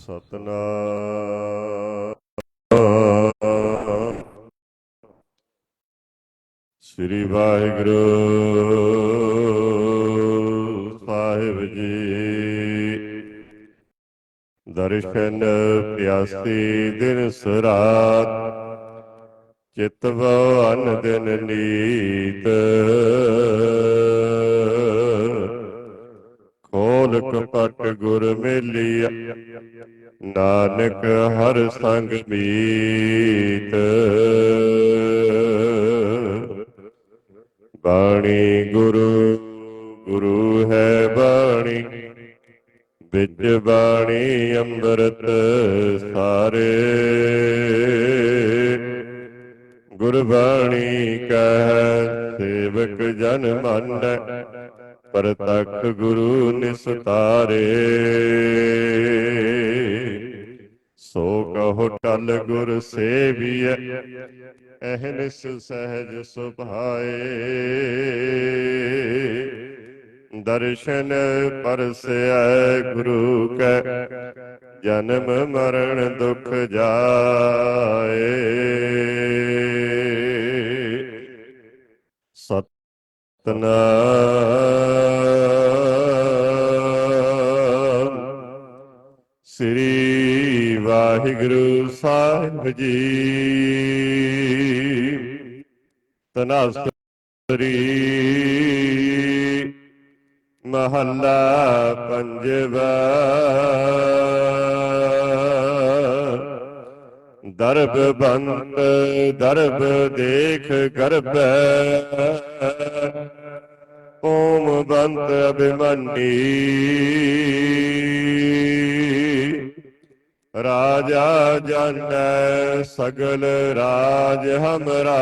ਸਤਨਾਮ। ਸ੍ਰੀ ਵਾਹਿਗੁਰੂ ਸਾਹਿਬ ਜੀ। ਦਰਸ਼ਨ ਪਿਆਸੀ ਦਿਨ ਸਰਾਤ ਚਿਤਵ ਅਨ ਦਿਨ ਨੀਤ। ਕਪਟ ਗੁਰ ਮੇਲੀਆ। ਨਾਨਕ ਹਰ ਸੰਗ ਮੀਤ। ਬਾਣੀ ਗੁਰੂ ਗੁਰੂ ਹੈ ਬਾਣੀ। ਵਿੱਚ ਬਾਣੀ ਅੰਮ੍ਰਿਤ ਸਾਰੇ। ਗੁਰਬਾਣੀ ਕਹਿ ਸੇਵਕ ਜਨ ਮੰਨੈ ਪ੍ਰਤੱਖ ਗੁਰੂ ਨਿਸਤਾਰੇ ਸੋ ਕਹੋ ਟਲ ਗੁਰ ਸੇਵੀਐ ਅਹਨਿਸ ਸਹਿਜ ਸੁਭਾਏ। ਦਰਸ਼ਨ ਪਰਸੈ ਗੁਰੂ ਕੈ, ਜਨਮ ਮਰਨ ਦੁਖ ਜਾਏ। ਸਤਨਾਮ ਸ੍ਰੀ ਵਾਹਿਗੁਰੂ ਸਾਹਿਬ ਜੀ। ਤਨਾਸਰੀ ਮਹੱਲਾ ਪੰਜਵਾ। ਦਰਬ ਬੰਦ ਦਰਬ ਦੇਖ ਗਰਬੈ ਓਮ ਬੰਤ ਅਭਿਮਨੀ। ਰਾਜਾ ਜਾਣੈ ਸਗਲ ਰਾਜ ਹਮਰਾ।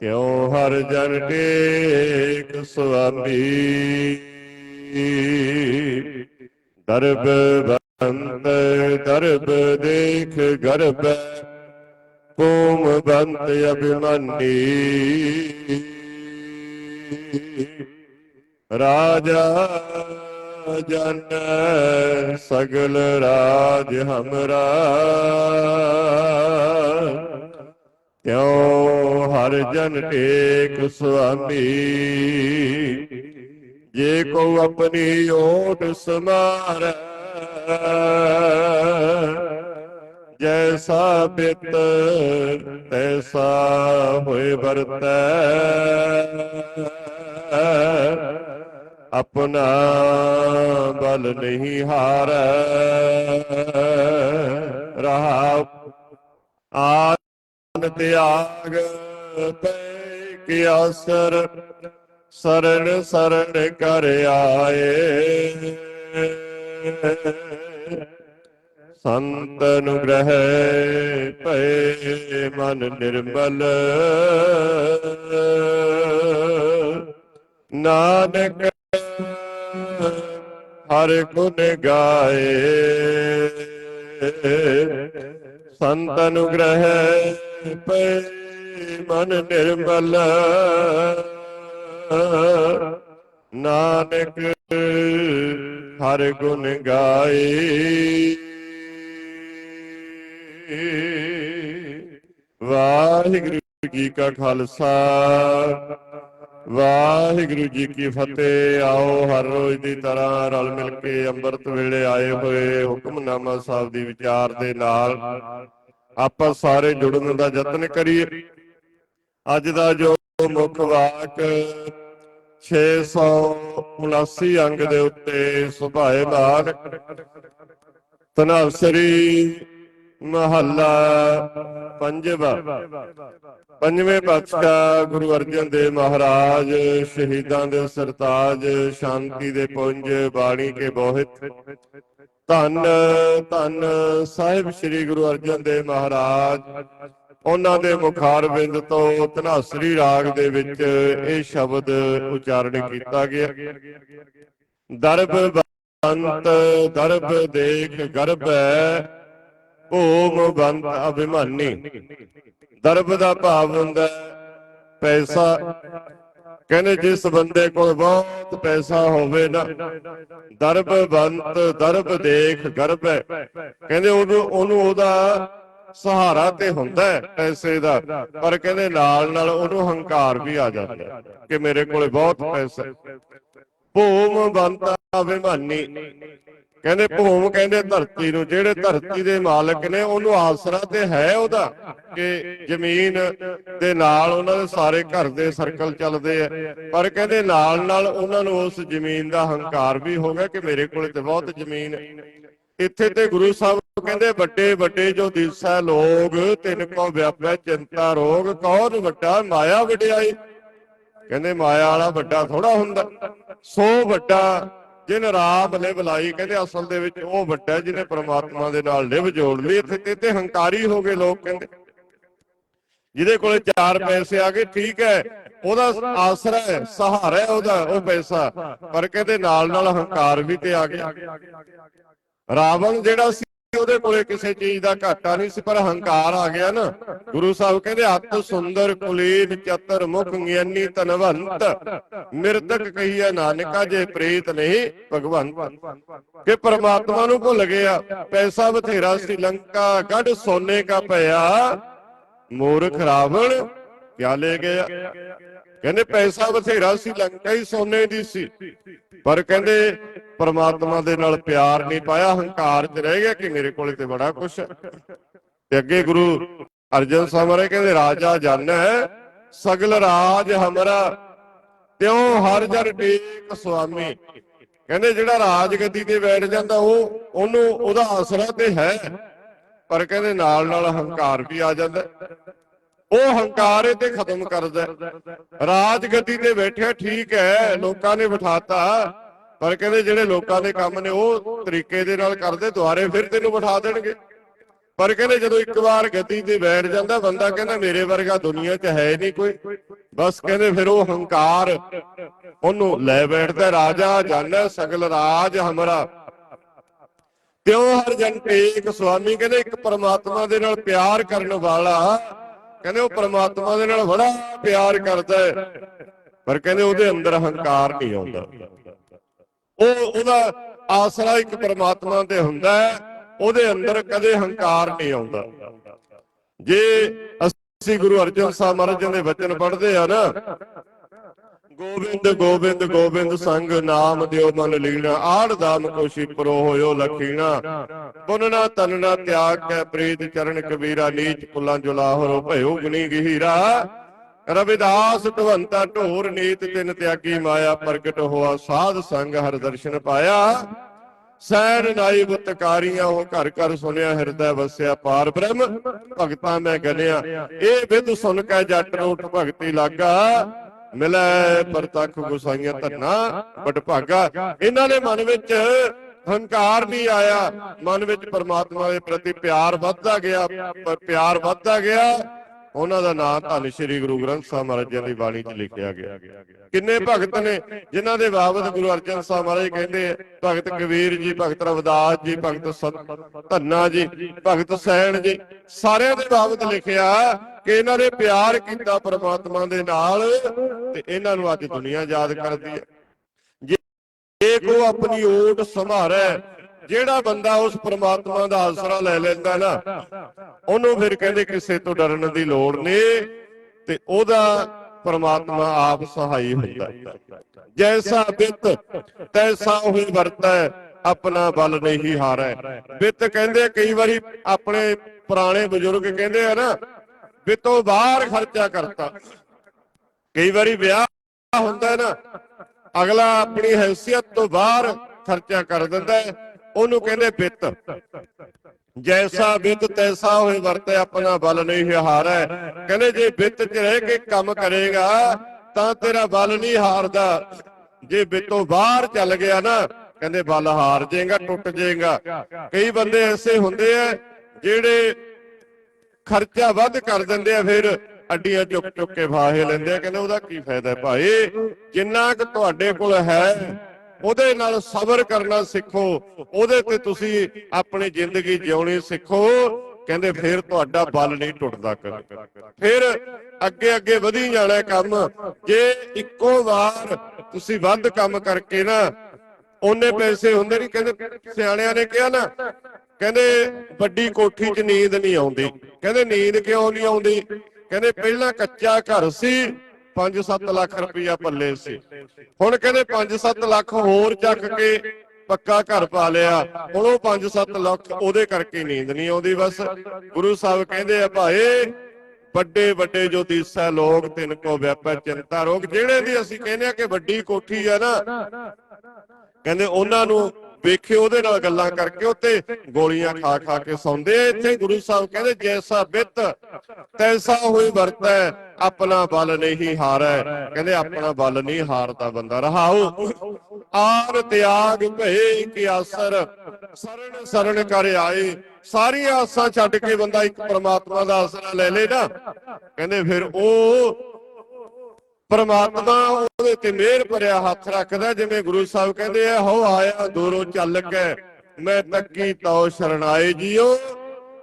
ਕਿਉ ਹਰ ਜਨ ਟੇਕ ਸੁਆਮੀ। ਦਰਬ ਬੰਤ, ਦਰਬ ਦੇਖ ਗਰਬ। ਕੋਮ ਬੰਤ ਅਭਿਮਨੀ। ਰਾਜਾ ਜਨ ਸਗਲ ਰਾਜ ਹਮਰਾ। ਕਿਉ ਹਰ ਜਨ ਟੇਕ ਸੁਆਮੀ? ਜੇ ਕੋ ਆਪਣੀ ਓਟ ਸਮਾਰੈ, ਜੈਸਾ ਬਿਤ ਤੈਸਾ ਹੋਏ ਵਰਤੈ। ਆਪਣਾ ਬਲ ਨਹੀਂ ਹਾਰੈ। ਰਹਾ ਆਨ ਤਿਆਗ ਪੈ ਕੀ ਆਸਰ ਸਰਨ ਸਰਨ ਕਰ ਆਏ। ਸੰਤ ਅਨੁਗ੍ਰਹਿ ਭਏ ਮਨ ਨਿਰਮਲ। ਨਾਨਕ ਹਰ ਗੁਣ ਗਾਏ। ਸੰਤ ਅਨੁਗ੍ਰਹਿ ਪੈ ਮਨ ਨਿਰਮਲ। ਨਾਨਕ ਹਰ ਗੁਣ ਗਾਏ। ਵਾਹਿਗੁਰੂ ਜੀ ਕਾ ਖਾਲਸਾ। ਵਾਹਿਗੁਰੂ ਜੀ ਕੀ ਫਤਿਹ। ਆਓ ਹਰ ਰੋਜ਼ ਦੀ ਤਰ੍ਹਾਂ ਰਲ ਮਿਲ ਕੇ ਅੰਮ੍ਰਿਤ ਵੇਲੇ ਆਏ ਹੋਏ ਹੁਕਮਨਾਮਾ ਸਾਹਿਬ ਦੀ ਵਿਚਾਰ ਦੇ ਨਾਲ ਆਪਾਂ ਸਾਰੇ ਜੁੜਨ ਦਾ ਯਤਨ ਕਰੀਏ। ਅੱਜ ਦਾ ਜੋ ਮੁੱਖ ਵਾਕ 679 ਅੰਗ ਦੇ ਉੱਤੇ ਸੁਭਾਏ ਬਾਗ ਤਨਾਸਰੀ ਮਹੱਲਾ ਪੰਜਵਾ। ਪੰਜਵੇਂ ਪਾਤਸ਼ਾਹ ਗੁਰੂ ਅਰਜਨ ਦੇਵ ਮਹਾਰਾਜ ਸ਼ਹੀਦਾਂ ਦੇ ਸਰਤਾਜ ਸ਼ਾਂਤੀ ਦੇ ਪੁੰਜ ਬਾਣੀ ਕੇ ਬੋਹਿਤ। ਧੰਨ ਧੰਨ ਸਾਹਿਬ ਸ੍ਰੀ ਗੁਰੂ ਅਰਜਨ ਦੇਵ ਮਹਾਰਾਜ, ਉਹਨਾਂ ਦੇ ਮੁਖਾਰਬਿੰਦ ਤੋਂ ਧਨਾਸਰੀ ਰਾਗ ਦੇ ਵਿੱਚ ਇਹ ਸ਼ਬਦ ਉਚਾਰਨ ਕੀਤਾ ਗਿਆ। ਦਰਬ ਬੰਤ, ਦਰਬ ਦੇਖ ਗਰਭੈ ਓਮ ਬੰਤ ਅਭਿਮਾਨੀ। ਦਰਬ ਦਾ ਭਾਵ ਹੁੰਦਾ ਪੈਸਾ। ਕਹਿੰਦੇ ਜਿਸ ਬੰਦੇ ਕੋਲ ਬਹੁਤ ਪੈਸਾ ਹੋਵੇ ਨਾ, ਦਰਬ ਬੰਤ ਦਰਬ ਦੇਖ ਗਰਬ ਹੈ। ਕਹਿੰਦੇ ਉਹਨੂੰ ਉਹਨੂੰ ਉਹਦਾ ਸਹਾਰਾ ਤੇ ਹੁੰਦਾ ਪੈਸੇ ਦਾ, ਪਰ ਕਹਿੰਦੇ ਨਾਲ ਨਾਲ ਉਹਨੂੰ ਹੰਕਾਰ ਵੀ ਆ ਜਾਂਦਾ ਕਿ ਮੇਰੇ ਕੋਲੇ ਬਹੁਤ ਪੈਸਾ ਹੈ। ਭੂਮ ਬੰਤਾ ਅਭਿਮਾਨੀ। ਕਹਿੰਦੇ ਭੂਮ ਕਹਿੰਦੇ ਧਰਤੀ ਨੂੰ, ਜਿਹੜੇ ਧਰਤੀ ਦੇ ਮਾਲਕ ਨੇ, ਉਹਨੂੰ ਆਸਰਾ ਤੇ ਹੈ ਉਹਦਾ ਕਿ ਜ਼ਮੀਨ ਦੇ ਨਾਲ ਉਹਨਾਂ ਦੇ ਸਾਰੇ ਘਰ ਦੇ ਸਰਕਲ ਚੱਲਦੇ ਆ। ਪਰ ਕਹਿੰਦੇ ਨਾਲ ਨਾਲ ਉਹਨਾਂ ਨੂੰ ਉਸ ਜ਼ਮੀਨ ਦਾ ਹੰਕਾਰ ਵੀ ਹੋ ਗਿਆ ਕਿ ਮੇਰੇ ਕੋਲ ਤੇ ਬਹੁਤ ਜ਼ਮੀਨ ਇੱਥੇ ਤੇ ਗੁਰੂ ਸਾਹਿਬ ਕਹਿੰਦੇ, ਵੱਡੇ ਵੱਡੇ ਜੋ ਦਿਸੈ ਲੋਗ, ਤਿੰਨ ਕੋ ਵਿਆਪੈ ਚਿੰਤਾ ਰੋਗ, ਕੌਣ ਵੱਡਾ ਮਾਇਆ ਵਡਿਆਈ? ਕਹਿੰਦੇ, ਮਾਇਆ ਵਾਲਾ ਵੱਡਾ ਥੋੜਾ ਹੁੰਦਾ। ਸੋ ਵੱਡਾ ਜਿਨ ਰਾਮ ਨੇ ਬੁਲਾਈ, ਕਹਿੰਦੇ ਅਸਲ ਦੇ ਵਿੱਚ ਉਹ ਵੱਡਾ ਜਿਹਨੇ ਪ੍ਰਮਾਤਮਾ ਦੇ ਨਾਲ ਲਿਵ ਜੋੜ ਲਈ। ਇੱਥੇ ਤੇ ਹੰਕਾਰੀ ਹੋ ਗਏ ਲੋਕ, ਕਹਿੰਦੇ। ਜਿਹਦੇ ਕੋਲੇ ਚਾਰ ਪੈਸੇ ਆ ਗਏ, ਠੀਕ ਹੈ, ਉਹਦਾ ਆਸਰਾ ਹੈ, ਸਹਾਰਾ ਹੈ ਉਹਦਾ, ਉਹ ਪੈਸਾ। ਪਰ ਕਹਿੰਦੇ ਨਾਲ ਨਾਲ ਹੰਕਾਰ ਵੀ ਤੇ ਆ ਗਿਆ। ਰਾਵਣ ਜਿਹੜਾ ਸੀ ਉਹਦੇ ਕੋਲੇ ਕਿਸੇ ਚੀਜ਼ ਦਾ ਘਾਟਾ ਨਹੀਂ ਸੀ, ਪਰ ਹੰਕਾਰ ਆ ਗਿਆ ਨਾ। ਗੁਰੂ ਸਾਹਿਬ ਕਹਿੰਦੇ, ਅੱਤ ਸੁੰਦਰ ਕੁਲੀਨ ਚਤਰ ਮੁਖ ਗਿਆਨੀ ਧਨਵੰਤ। ਮਿਰਤਕ ਕਹੀਏ ਨਾਨਕਾ ਜੇ ਪ੍ਰੀਤ ਨਹੀਂ ਭਗਵੰਤ। ਕਿ ਪਰਮਾਤਮਾ ਨੂੰ ਭੁੱਲ ਗਿਆ। ਪੈਸਾ ਬਥੇਰਾ ਸੀ, ਲੰਕਾ ਗੜ ਸੋਨੇ ਕਾ ਪਿਆ। ਮੂਰਖ ਰਾਵਣ ਕਿਆ ਲੈ ਗਿਆ। ਕਹਿੰਦੇ ਪੈਸਾ ਬਥੇਰਾ ਸੀ, ਲੰਕਾ ਹੀ ਸੋਨੇ ਦੀ ਸੀ। ਪਰ ਕਹਿੰਦੇ ਪਰਮਾਤਮਾ ਦੇ ਨਾਲ ਪਿਆਰ ਨਹੀਂ ਪਾਇਆ, ਹੰਕਾਰ 'ਚ ਰਹਿ ਗਿਆ ਕਿ ਮੇਰੇ ਕੋਲੇ ਤੇ ਬੜਾ ਕੁਛ ਹੈ। ਤੇ ਅੱਗੇ ਗੁਰੂ ਅਰਜਨ ਸਾਹਿਬ ਕਹਿੰਦੇ, ਰਾਜਾ ਜਨ ਸਗਲ ਰਾਜ ਹਮਰਾ, ਤਿਉ ਹਰ ਜਨ ਟੇਕ ਸੁਆਮੀ। ਕਹਿੰਦੇ ਜਿਹੜਾ ਰਾਜ ਗੱਦੀ ਤੇ ਬੈਠ ਜਾਂਦਾ, ਉਹ ਉਹਨੂੰ ਉਹਦਾ ਆਸਰਾ ਤੇ ਹੈ। ਪਰ ਕਹਿੰਦੇ ਨਾਲ ਨਾਲ ਹੰਕਾਰ ਵੀ ਆ ਜਾਂਦਾ। ਉਹ ਹੰਕਾਰ ਇਹ ਖਤਮ ਕਰਦਾ ਰਾਜ ਗੱਦੀ ਤੇ ਬੈਠਿਆ ਠੀਕ ਹੈ, ਲੋਕਾਂ ਨੇ ਬਿਠਾਤਾ। ਪਰ ਕਹਿੰਦੇ ਜਿਹੜੇ ਲੋਕਾਂ ਦੇ ਕੰਮ ਨੇ ਉਹ ਤਰੀਕੇ ਦੇ ਨਾਲ ਕਰਦੇ ਦੁਆਰੇ ਫਿਰ ਤੈਨੂੰ ਬਿਠਾ ਦੇਣਗੇ। ਪਰ ਕਹਿੰਦੇ ਜਦੋਂ ਇੱਕ ਵਾਰ ਗੱਦੀ ਤੇ ਬੈਠ ਜਾਂਦਾ, ਬੰਦਾ ਕਹਿੰਦਾ ਮੇਰੇ ਵਰਗਾ ਦੁਨੀਆ 'ਚ ਹੈ ਨਹੀਂ ਕੋਈ। ਬਸ ਕਹਿੰਦੇ ਫਿਰ ਉਹ ਹੰਕਾਰ ਉਹਨੂੰ ਲੈ ਬੈਠਦਾ, ਰਾਜਾ ਜਾਣੈ ਸਗਲ ਰਾਜ ਹਮਰਾ। ਤਿਉ ਹਰ ਜਨ ਟੇਕ ਸੁਆਮੀ ਕਹਿੰਦੇ ਇੱਕ ਪਰਮਾਤਮਾ ਦੇ ਨਾਲ ਪਿਆਰ ਕਰਨ ਵਾਲਾ ਕਹਿੰਦੇ ਉਹ ਪਰਮਾਤਮਾ ਦੇ ਨਾਲ ਬੜਾ ਪਿਆਰ ਕਰਦਾ ਹੈ। ਪਰ ਕਹਿੰਦੇ ਉਹਦੇ ਅੰਦਰ ਹੰਕਾਰ ਨਹੀਂ ਆਉਂਦਾ। ਉਹ ਉਹਦਾ ਆਸਰਾ ਇੱਕ ਪਰਮਾਤਮਾ ਤੇ ਹੁੰਦਾ ਹੈ। ਉਹਦੇ ਅੰਦਰ ਕਦੇ ਹੰਕਾਰ ਨਹੀਂ ਆਉਂਦਾ। ਜੇ ਅਸੀਂ ਗੁਰੂ ਅਰਜਨ ਸਾਹਿਬ ਮਹਾਰਾਜ ਦੇ ਵਚਨ ਪੜ੍ਹਦੇ ਆ ਨਾ ਗੋਬਿੰਦ ਗੋਬਿੰਦ ਗੋਬਿੰਦ ਸੰਗ ਨਾਮ ਦਿਓ ਮਨ ਲੀਣਾ। ਆੜ ਦਾਮ ਕੋਸ਼ੀ ਪਰੋ ਹੋਇਓ ਲਖੀਣਾ। ਪੁਨਨਾ ਤਨਨਾ ਤਿਆਗ ਕੈ ਪ੍ਰੀਤ ਚਰਨ ਕਬੀਰਾ, ਨੀਚ ਕੁਲਾਂ ਜੁਲਾਹਰੋ ਭਇਓ ਗੁਨੀ ਗਹੀਰਾ। ਰਵਿਦਾਸ ਢਵੰਤਾ ਢੋਰ ਨੀਤ ਤਿਨ ਤਿਆਗੀ ਮਾਇਆ, ਪ੍ਰਗਟ ਹੋਆ ਸਾਧ ਸੰਗ ਹਰ ਦਰਸ਼ਨ ਪਾਇਆ। ਸੈਨ ਨਾਈ ਬੁਤਕਾਰੀਆਂ ਉਹ ਘਰ ਘਰ ਸੁਨਿਆ ਹਿਰਦੈ ਵਸਿਆ ਪਾਰ ਬ੍ਰਹਮ। ਭਗਤਾਂ ਮੈਂ ਗਲਿਆ ਇਹ ਵਿਦ ਸੁਣ ਕੇ ਜੱਟ ਨੂੰ, ਭਗਤੀ ਲਾਗਾ। ਮਿਲੈ ਪਰਤਖ ਗੁਸਾਈਆਂ ਧੰਨਾ ਬਟ ਇਹਨਾਂ ਦੇ ਮਨ ਵਿੱਚ ਹੰਕਾਰ ਵੀ ਆਇਆ। ਮਨ ਵਿੱਚ ਪਰਮਾਤਮਾ ਦੇ ਪ੍ਰਤੀ ਪਿਆਰ ਵੱਧਦਾ ਗਿਆ ਪਿਆਰ ਵੱਧਦਾ ਗਿਆ। ਉਹਨਾਂ ਦਾ ਨਾਮ ਧੰਨ ਸ਼੍ਰੀ ਗੁਰੂ ਗ੍ਰੰਥ ਸਾਹਿਬ ਮਹਾਰਾਜ ਜੀ ਦੀ ਬਾਣੀ 'ਚ ਲਿਖਿਆ ਗਿਆ। ਕਿੰਨੇ ਭਗਤ ਨੇ ਜਿਨ੍ਹਾਂ ਦੇ ਬਾਬਤ ਗੁਰੂ ਅਰਜਨ ਸਾਹਿਬ ਮਹਾਰਾਜ ਕਹਿੰਦੇ ਭਗਤ ਕਬੀਰ ਜੀ, ਭਗਤ ਰਵਦਾਸ ਜੀ, ਭਗਤ ਸਤ ਧੰਨਾ ਜੀ, ਭਗਤ ਸੈਣ ਜੀ, ਸਾਰਿਆਂ ਦੇ ਬਾਬਤ ਲਿਖਿਆ। ਕਿ ਇਹਨਾਂ ਨੇ ਪਿਆਰ ਕੀਤਾ ਪਰਮਾਤਮਾ ਦੇ ਨਾਲ ਤੇ ਇਹਨਾਂ ਨੂੰ ਅੱਜ ਦੁਨੀਆ ਯਾਦ ਕਰਦੀ ਹੈ। ਜੇ ਕੋ ਆਪਣੀ ਓਟ ਸੰਭਾਰੈ, ਜਿਹੜਾ ਬੰਦਾ ਉਸ ਪ੍ਰਮਾਤਮਾ ਦਾ ਆਸਰਾ ਲੈ ਲੈਂਦਾ ਨਾ, ਉਹਨੂੰ ਫਿਰ ਕਹਿੰਦੇ ਕਿਸੇ ਤੋਂ ਡਰਨ ਦੀ ਲੋੜ ਨਹੀਂ ਤੇ ਉਹਦਾ ਪਰਮਾਤਮਾ ਆਪ ਸਹਾਈ ਹੁੰਦਾ ਜੈਸਾ ਬਿੱਤ, ਤੈਸਾ ਹੋਈ ਵਰਤੈ, ਆਪਣਾ ਬਲ ਨਹੀਂ ਹਾਰੈ। ਬਿੱਤ ਕਹਿੰਦੇ ਕਈ ਵਾਰੀ ਆਪਣੇ ਪੁਰਾਣੇ ਬਜ਼ੁਰਗ ਕਹਿੰਦੇ ਆ ਨਾ ਬਿਤੋਂ ਬਾਹਰ ਖਰਚਾ ਕਰਤਾ। ਕਈ ਵਾਰੀ ਵਿਆਹ ਹੁੰਦਾ ਨਾ, ਅਗਲਾ ਆਪਣੀ ਹੈਸੀਅਤ ਤੋਂ ਬਾਹਰ ਖਰਚਾ ਕਰ ਦਿੰਦਾ ਉਹਨੂੰ ਕਹਿੰਦੇ ਬਿੱਤ ਜੈਸਾ ਬਿੱਤ ਤੈਸਾ ਹੋਏ ਵਰਤੇ ਆਪਣਾ ਬਲ ਨਹੀਂ ਹਾਰੈ ਕਹਿੰਦੇ ਜੇ ਬਿੱਤ 'ਚ ਰਹਿ ਕੇ ਕੰਮ ਕਰੇਗਾ, ਤਾਂ ਤੇਰਾ ਬਲ ਨਹੀਂ ਹਾਰਦਾ। ਜੇ ਬਿੱਤੋਂ ਬਾਹਰ ਚੱਲ ਗਿਆ ਨਾ, ਕਹਿੰਦੇ ਬਲ ਹਾਰ ਜਾਏਗਾ, ਟੁੱਟ ਜਾਏਗਾ। ਕਈ ਬੰਦੇ ਐਸੇ ਹੁੰਦੇ ਆ ਜਿਹੜੇ ਖਰਚਾ ਵੱਧ ਕਰ ਦਿੰਦੇ ਆ, ਫਿਰ ਅੱਡੀਆਂ ਚੁੱਕ ਚੁੱਕ ਕੇ ਫਾਹੇ ਲੈਂਦੇ ਆ। ਕਹਿੰਦੇ ਉਹਦਾ ਕੀ ਫਾਇਦਾ ਭਾਈ? ਜਿੰਨਾ ਕੁ ਤੁਹਾਡੇ ਕੋਲ ਹੈ, ਉਹਦੇ ਨਾਲ ਸਬਰ ਕਰਨਾ ਸਿੱਖੋ। ਉਹਦੇ ਤੇ ਤੁਸੀਂ ਆਪਣੀ ਜ਼ਿੰਦਗੀ ਜਿਉਣੀ ਸਿੱਖੋ। ਕਹਿੰਦੇ ਫਿਰ ਤੁਹਾਡਾ ਬਲ ਨਹੀਂ ਟੁੱਟਦਾ ਕਦੇ। ਫਿਰ ਅੱਗੇ ਅੱਗੇ ਵਧੀ ਜਾਣਾ ਕੰਮ। ਜੇ ਇੱਕੋ ਵਾਰ ਤੁਸੀਂ ਵੱਧ ਕੰਮ ਕਰਕੇ ਨਾ, ਉਹਨੇ ਪੈਸੇ ਹੁੰਦੇ ਨਹੀਂ ਕਹਿੰਦੇ ਸਿਆਣਿਆਂ ਨੇ ਕਿਹਾ ਨਾ ਕਹਿੰਦੇ ਵੱਡੀ ਕੋਠੀ 'ਚ ਨੀਂਦ ਨਹੀਂ ਆਉਂਦੀ। ਕਹਿੰਦੇ ਨੀਂਦ ਕਿਉਂ ਨਹੀਂ ਆਉਂਦੀ? ਕਹਿੰਦੇ ਪਹਿਲਾਂ ਕੱਚਾ ਘਰ ਸੀ 5-7 ਲੱਖ ਰੁਪਇਆ ਪੱਲੇ ਸੀ। ਹੁਣ ਕਹਿੰਦੇ 5-7 ਲੱਖ ਹੋਰ ਚੱਕ ਕੇ ਪੱਕਾ ਘਰ ਪਾ ਲਿਆ। ਹੁਣ ਉਹ 5-7 ਲੱਖ ਉਹਦੇ ਕਰਕੇ ਨੀਂਦ ਨਹੀਂ ਆਉਂਦੀ ਬਸ। ਗੁਰੂ ਸਾਹਿਬ ਕਹਿੰਦੇ ਆ ਭਾਏ ਵੱਡੇ ਵੱਡੇ ਜੋ ਦੀਸਾ ਲੋਕ ਤਿੰਨ ਕੋ ਵਿਆਪੈ ਚਿੰਤਾ ਰੋਗ। ਜਿਹੜੇ ਦੀ ਅਸੀਂ ਕਹਿੰਦੇ ਆ ਕਿ ਵੱਡੀ ਕੋਠੀ ਆ ਨਾ, ਕਹਿੰਦੇ ਉਹਨਾਂ ਨੂੰ ਵੇਖੇ ਉਹਦੇ ਨਾਲ ਗੱਲਾਂ ਕਰਕੇ ਉੱਤੇ ਗੋਲੀਆਂ ਖਾ ਖਾ ਕੇ ਸੌਂਦੇ ਇੱਥੇ ਗੁਰੂ ਸਾਹਿਬ ਕਹਿੰਦੇ, ਜੈਸਾ ਬਿੱਤ, ਤੈਸਾ ਹੋਈ ਵਰਤੈ, ਆਪਣਾ ਬਲ ਨਹੀਂ ਹਾਰੈ। ਕਹਿੰਦੇ, ਆਪਣਾ ਬਲ ਨਹੀਂ ਹਾਰਦਾ ਬੰਦਾ। ਰਹਾਉ ਆਰ ਤਿਆਗ ਭਏ ਕੀ ਆਸਰ ਸਰਣ ਸਰਣ ਕਰ ਆਏ। ਸਾਰੀਆਂ ਆਸਾਂ ਛੱਡ ਕੇ ਬੰਦਾ ਇੱਕ ਪਰਮਾਤਮਾ ਦਾ ਆਸਰਾ ਲੈ ਲੇ ਨਾ। ਕਹਿੰਦੇ, ਫਿਰ ਉਹ ਪਰਮਾਤਮਾ ਉਹਦੇ ਤੇ ਮਿਹਰ ਭਰਿਆ ਹੱਥ ਰੱਖਦਾ, ਜਿਵੇਂ ਗੁਰੂ ਸਾਹਿਬ ਕਹਿੰਦੇ ਆ, ਹੋ ਆਇਆ ਦੂਰੋਂ ਚੱਲ ਕੇ, ਮੈਂ ਤੱਕੀ ਤਉ ਸ਼ਰਣਾਏ ਜੀਓ,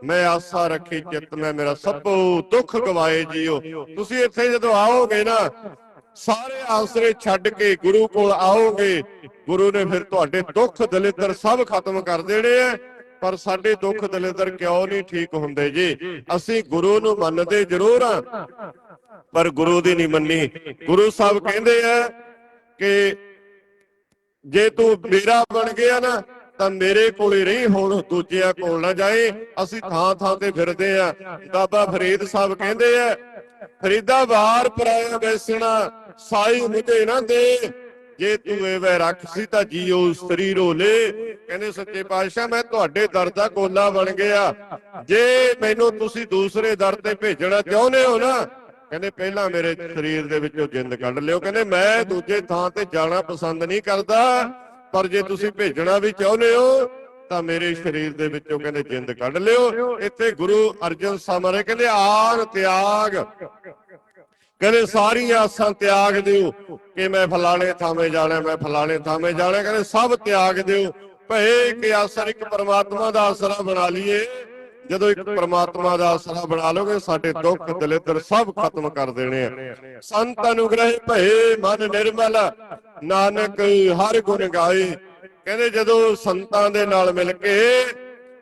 ਮੈਂ ਆਸਾ ਰੱਖੀ ਚਿੱਤ, ਮੈਂ ਮੇਰਾ ਸਭੋ ਦੁੱਖ ਗਵਾਏ ਜੀਓ। ਤੁਸੀਂ ਇੱਥੇ ਜਦੋਂ ਆਓਗੇ ਨਾ, ਸਾਰੇ ਆਸਰੇ ਛੱਡ ਕੇ ਗੁਰੂ ਕੋਲ ਆਓਗੇ, ਗੁਰੂ ਨੇ ਫਿਰ ਤੁਹਾਡੇ ਦੁੱਖ ਦਲਿੱਦਰ ਸਭ ਖਤਮ ਕਰ ਦੇਣੇ ਆ। ਪਰ ਸਾਡੇ ਦੁੱਖ ਦਲਿੱਦਰ ਕਿਉਂ ਨਹੀਂ ਠੀਕ ਹੁੰਦੇ ਜੀ? ਅਸੀਂ ਗੁਰੂ ਨੂੰ ਮੰਨਦੇ ਜ਼ਰੂਰ ਆ ਪਰ ਗੁਰੂ ਦੀ ਨਹੀਂ ਮੰਨੀ। ਗੁਰੂ ਸਾਹਿਬ ਕਹਿੰਦੇ ਆ ਕਿ ਜੇ ਤੂੰ ਮੇਰਾ ਬਣ ਗਿਆ ਨਾ, ਤਾਂ ਮੇਰੇ ਕੋਲੇ ਰਹੀ ਹੁਣ, ਦੂਜਿਆਂ ਕੋਲ ਨਾ ਜਾਏ ਅਸੀਂ ਥਾਂ ਥਾਂ ਤੇ ਫਿਰਦੇ ਆ। ਬਾਬਾ ਫਰੀਦ ਸਾਹਿਬ ਕਹਿੰਦੇ ਆ ਫਰੀਦਾ ਵਾਰ ਪਰਾਇਆ ਬੈਸਣਾ ਸਾਈ ਮੁਝੇ ਨਾ ਦੇ। ਜੇ ਤੂੰ ਐਵੇਂ ਰੱਖ ਸੀ ਤਾਂ ਜੀਓ, ਸਰੀਰੋ ਲੈ ਕਹਿੰਦੇ, ਸੱਚੇ ਪਾਤਸ਼ਾਹ, ਮੈਂ ਤੁਹਾਡੇ ਦਰ ਦਾ ਕੋਲਾ ਬਣ ਗਿਆ। ਜੇ ਮੈਨੂੰ ਤੁਸੀਂ ਦੂਸਰੇ ਦਰ ਤੇ ਭੇਜਣਾ ਚਾਹੁੰਦੇ ਹੋ ਨਾ, ਕਹਿੰਦੇ, ਪਹਿਲਾਂ ਮੇਰੇ ਸਰੀਰ ਦੇ ਵਿੱਚੋਂ ਜਿੰਦ ਕੱਢ ਲਿਓ। ਕਹਿੰਦੇ, ਮੈਂ ਦੂਜੇ ਥਾਂ ਤੇ ਜਾਣਾ ਪਸੰਦ ਨਹੀਂ ਕਰਦਾ, ਪਰ ਜੇ ਤੁਸੀਂ ਭੇਜਣਾ ਵੀ ਚਾਹੁੰਦੇ ਹੋ, ਤਾਂ ਮੇਰੇ ਸਰੀਰ ਦੇ ਵਿੱਚੋਂ ਕਹਿੰਦੇ, ਜਿੰਦ ਕੱਢ ਲਿਓ। ਇੱਥੇ ਗੁਰੂ ਅਰਜਨ ਸਮਰੇ ਕਹਿੰਦੇ, ਆਨ ਤਿਆਗ। ਕਹਿੰਦੇ ਸਾਰੀਆਂ ਆਸਾਂ ਤਿਆਗ ਦਿਓ ਕਿ ਮੈਂ ਫਲਾਣੇ ਥਾਵੇਂ ਜਾਣਾ, ਮੈਂ ਫਲਾਣੇ ਥਾਵੇਂ ਜਾਣਾ। ਕਹਿੰਦੇ ਸਭ ਤਿਆਗ ਦਿਓ। ਭਏ ਕਿ ਆਸਰ ਇੱਕ ਪਰਮਾਤਮਾ ਦਾ ਆਸਰਾ ਬਣਾ ਲਈਏ। ਜਦੋਂ ਇੱਕ ਪਰਮਾਤਮਾ ਦਾ ਆਸਰਾ ਬਣਾ ਲੋਗੇ ਸਾਡੇ ਦੁੱਖ ਦਲਿੱਦਰ ਸਭ ਖਤਮ ਕਰ ਦੇਣੇ ਆ। ਸੰਤ ਅਨੁਗ੍ਰਹਿ ਭਏ ਮਨ ਨਿਰਮਲ, ਨਾਨਕ ਹਰ ਗੁਣ ਗਾਏ। ਕਹਿੰਦੇ ਜਦੋਂ ਸੰਤਾਂ ਦੇ ਨਾਲ ਮਿਲ ਕੇ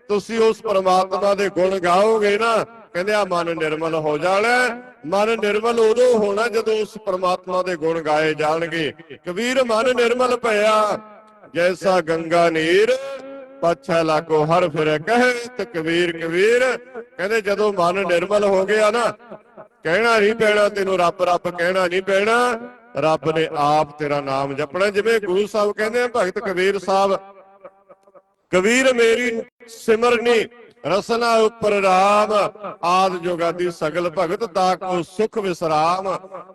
ਤੁਸੀਂ ਉਸ ਪਰਮਾਤਮਾ ਦੇ ਗੁਣ ਗਾਓਗੇ ਨਾ ਕਹਿੰਦੇ ਆ, ਮਨ ਨਿਰਮਲ ਹੋ ਜਾਣਾ। ਮਨ ਨਿਰਮਲ ਉਦੋਂ ਹੋਣਾ ਜਦੋਂ ਉਸ ਪਰਮਾਤਮਾ ਦੇ ਗੁਣ ਗਾਏ ਜਾਣਗੇ। ਕਬੀਰ, ਮਨ ਨਿਰਮਲ ਭਇਆ, ਜੈਸਾ ਗੰਗਾ ਨੀਰ, ਪਛਾ ਲਾਕੋ ਹਰ ਫਿਰ ਕਹੇ, ਤੇ ਕਬੀਰ ਕਬੀਰ, ਕਹਿੰਦੇ ਜਦੋਂ ਮਨ ਨਿਰਮਲ ਹੋ ਗਿਆ ਨਾ, ਕਹਿਣਾ ਨਹੀਂ ਪੈਣਾ, ਤੈਨੂੰ ਰੱਬ ਰੱਬ ਕਹਿਣਾ ਨਹੀਂ ਪੈਣਾ। ਰੱਬ ਨੇ ਆਪ ਤੇਰਾ ਨਾਮ ਜਪਣਾ, ਜਿਵੇਂ ਗੁਰੂ ਸਾਹਿਬ ਕਹਿੰਦੇ ਆ, ਭਗਤ ਕਬੀਰ ਸਾਹਿਬ, ਕਬੀਰ ਮੇਰੀ ਸਿਮਰਨੀ ਰਸਨਾ ਉਪਰ ਰਾਮ, ਆਦ ਜੋਗਾਦੀ ਸਗਲ ਭਗਤ ਦਾ ਕੋ ਸੁਖ ਵਿਸਰਾਮ।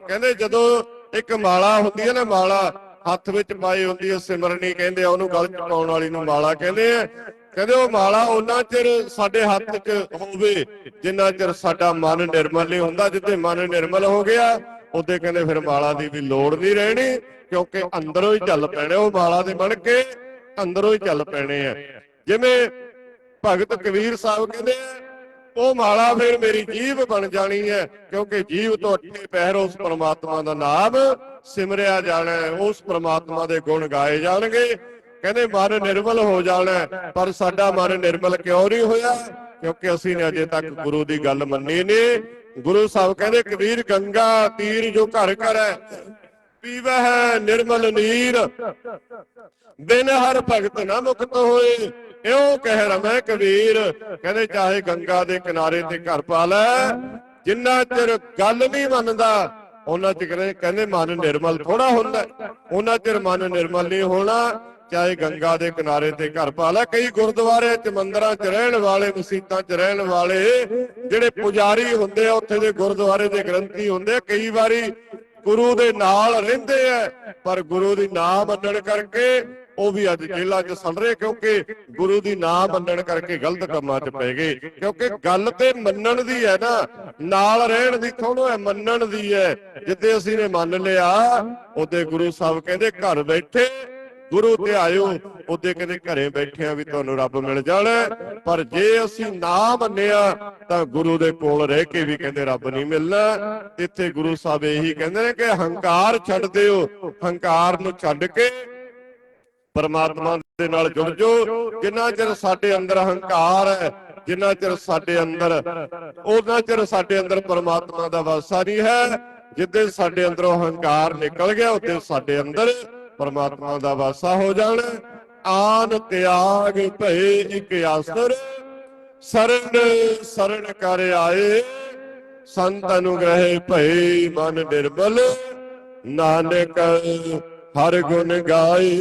ਕਹਿੰਦੇ ਜਦੋਂ ਇੱਕ ਮਾਲਾ ਹੁੰਦੀ ਹੈ ਨਾ ਮਾਲਾ, ਹੱਥ ਵਿੱਚ ਪਾਈ ਹੁੰਦੀ ਹੈ, ਸਿਮਰਨੀ ਕਹਿੰਦੇ ਆ, ਉਹਨੂੰ ਗਲ ਚ ਪਾਉਣ ਵਾਲੀ ਨੂੰ ਮਾਲਾ ਕਹਿੰਦੇ ਆ। ਕਹਿੰਦੇ ਉਹ ਮਾਲਾ ਉਹਨਾਂ ਚਿਰ ਸਾਡੇ ਹੱਥ 'ਚ ਹੋਵੇ, ਜਿੰਨਾ ਚਿਰ ਸਾਡਾ ਮਨ ਨਿਰਮਲ ਨਹੀਂ ਹੁੰਦਾ ਜਿੱਤੇ ਮਨ ਨਿਰਮਲ ਹੋ ਗਿਆ, ਉਹਦੇ ਕਹਿੰਦੇ ਫਿਰ ਮਾਲਾ ਦੀ ਵੀ ਲੋੜ ਨਹੀਂ ਰਹਿਣੀ, ਕਿਉਂਕਿ ਅੰਦਰੋਂ ਹੀ ਚੱਲ ਪੈਣੇ ਉਹ ਮਾਲਾ ਦੇ ਬਣ ਕੇ ਅੰਦਰੋਂ ਹੀ ਚੱਲ ਪੈਣੇ ਆ। ਜਿਵੇਂ ਭਗਤ ਕਬੀਰ ਸਾਹਿਬ ਕਹਿੰਦੇ ਉਹ ਮਾਲਾ ਫਿਰ ਮੇਰੀ ਜੀਭ ਬਣ ਜਾਣੀ ਹੈ ਕਿਉਂਕਿ ਜੀਭ ਤੋਂ ਅੱਠੇ ਪੈਰ ਉਸ ਪ੍ਰਮਾਤਮਾ ਦਾ ਨਾਮ ਸਿਮਰਿਆ ਜਾਣਾ ਉਸ ਪ੍ਰਮਾਤਮਾ ਦੇ ਗੁਣ ਗਾਏ ਜਾਣਗੇ। ਕਹਿੰਦੇ ਮਨ ਨਿਰਮਲ ਹੋ ਜਾਣਾ। ਪਰ ਸਾਡਾ ਮਨ ਨਿਰਮਲ ਕਿਉਂ ਨਹੀਂ ਹੋਇਆ? ਕਿਉਂਕਿ ਅਸੀਂ ਨੇ ਅਜੇ ਤੱਕ ਗੁਰੂ ਦੀ ਗੱਲ ਮੰਨੀ ਨਹੀਂ। ਗੁਰੂ ਸਾਹਿਬ ਕਹਿੰਦੇ ਕਬੀਰ ਗੰਗਾ ਤੀਰ ਜੋ ਘਰ ਘਰ ਹੈ ਪੀਵਹਿ ਨਿਰਮਲ ਨੀਰ। ਬਿਨ ਹਰ ਭਗਤ ਨਾ ਮੁਕਤ ਹੋਏ ਇਉ ਕਹਿ ਰਮੈ ਕਬੀਰ, ਕਹਿੰਦੇ ਚਾਹੇ ਗੰਗਾ ਦੇ ਕਿਨਾਰੇ ਤੇ ਘਰ ਪਾ ਲੈ, ਜਿੰਨਾ ਚਿਰ ਗੱਲ ਨਹੀਂ ਮੰਨਦਾ, ਉਹਨਾਂ ਚਿਰ ਕਹਿੰਦੇ ਮਨ ਨਿਰਮਲ ਥੋੜਾ ਹੁੰਦਾ ਉਹਨਾਂ ਚਿਰ ਮਨ ਨਿਰਮਲ ਨਹੀਂ ਹੋਣਾ, ਚਾਹੇ ਗੰਗਾ ਦੇ ਕਿਨਾਰੇ ਤੇ ਘਰ ਪਾ ਲੈ। ਕਈ ਗੁਰਦੁਆਰੇ ਚ ਮੰਦਰਾਂ ਚ ਰਹਿਣ ਵਾਲੇ, ਮਸੀਤਾਂ ਚ ਰਹਿਣ ਵਾਲੇ, ਜਿਹੜੇ ਪੁਜਾਰੀ ਹੁੰਦੇ ਆ, ਉੱਥੇ ਦੇ ਗੁਰਦੁਆਰੇ ਦੇ ਗ੍ਰੰਥੀ ਹੁੰਦੇ ਆ, ਕਈ ਵਾਰੀ ਗੁਰੂ ਦੇ ਨਾਲ ਰਹਿੰਦੇ ਆ, ਪਰ ਗੁਰੂ ਦੀ ਨਾ ਮੰਨਣ ਕਰਕੇ ਉਹ ਵੀ ਅੱਜ ਜੇਲ੍ਹਾਂ 'ਚ ਸੜ ਰਹੇ ਕਿਉਂਕਿ ਗੁਰੂ ਦੀ ਨਾ ਮੰਨਣ ਕਰਕੇ ਗਲਤ ਕੰਮਾਂ 'ਚ ਪੈ ਗਏ। ਕਿਉਂਕਿ ਗੱਲ ਤੇ ਮੰਨਣ ਦੀ ਹੈ ਨਾ, ਨਾਲ ਰਹਿਣ ਦੀ ਥੋੜੋ ਹੈ, ਮੰਨਣ ਦੀ ਹੈ। ਜਿੱਦੇ ਅਸੀਂ ਨੇ ਮੰਨ ਲਿਆ ਉਹਦੇ ਗੁਰੂ ਸਾਹਿਬ ਕਹਿੰਦੇ ਘਰ ਬੈਠੇ, ਗੁਰੂ ਤੇ ਆਇਓ। ਉਹਦੇ ਕਹਿੰਦੇ ਘਰੇ ਬੈਠਿਆਂ ਵੀ ਤੁਹਾਨੂੰ ਰੱਬ ਮਿਲ ਜਾਣਾ। ਪਰ ਜੇ ਅਸੀਂ ਨਾ ਮੰਨਿਆ, ਤਾਂ ਗੁਰੂ ਦੇ ਕੋਲ ਰਹਿ ਕੇ ਵੀ ਕਹਿੰਦੇ ਰੱਬ ਨਹੀਂ ਮਿਲਣਾ। ਇੱਥੇ ਗੁਰੂ ਸਾਹਿਬ ਇਹੀ ਕਹਿੰਦੇ ਨੇ ਕਿ ਹੰਕਾਰ ਛੱਡ ਦਿਓ, ਹੰਕਾਰ ਨੂੰ ਛੱਡ ਕੇ ਪਰਮਾਤਮਾ ਦੇ ਨਾਲ ਜੁੜ ਜਾਓ ਜਿੰਨਾ ਚਿਰ ਸਾਡੇ ਅੰਦਰ ਹੰਕਾਰ ਹੈ, ਜਿੰਨਾ ਚਿਰ ਸਾਡੇ ਅੰਦਰ ਉਹਨਾਂ ਚਿਰ ਸਾਡੇ ਅੰਦਰ ਪਰਮਾਤਮਾ ਦਾ ਵਾਸਾ ਨਹੀਂ ਹੈ। ਜਿੱਦੇ ਸਾਡੇ ਅੰਦਰੋਂ ਹੰਕਾਰ ਨਿਕਲ ਗਿਆ ਉੱਤੇ ਸਾਡੇ ਅੰਦਰ ਪਰਮਾਤਮਾ ਦਾ ਵਾਸਾ ਹੋ ਜਾਣਾ। ਆਨ ਤਿਆਗ ਭਏ ਇੱਕ ਆਸਰ, ਸਰਣ ਸਰਣ ਕਰ ਆਏ। ਸੰਤ ਅਨੁਗ੍ਰਹਿ ਭਏ ਮਨ ਨਿਰਮਲ, ਨਾਨਕ ਹਰ ਗੁਣ ਗਾਏ।